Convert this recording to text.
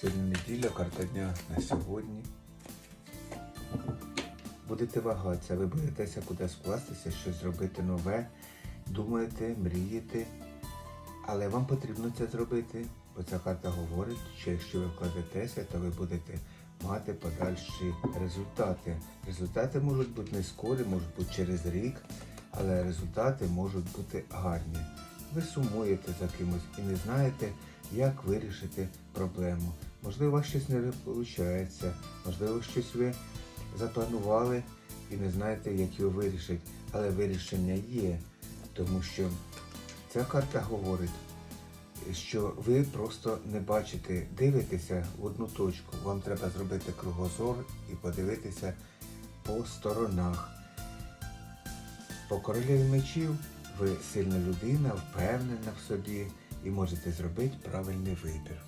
Сьогодні неділя, карта дня на сьогодні. Будете вагатися, ви боїтеся кудись вкластися, щось зробити нове, думаєте, мрієте. Але вам потрібно це зробити, бо ця карта говорить, що якщо ви вкладетеся, то ви будете мати подальші результати. Результати можуть бути не скорі, можуть бути через рік, але результати можуть бути гарні. Ви сумуєте за кимось і не знаєте, як вирішити проблему. Можливо, щось не виходить, можливо, щось ви запланували і не знаєте, як його вирішити, але вирішення є, тому що ця карта говорить, що ви просто не бачите, дивитеся в одну точку. Вам треба зробити кругозор і подивитися по сторонах. По королеві мечів ви сильна людина, впевнена в собі і можете зробити правильний вибір.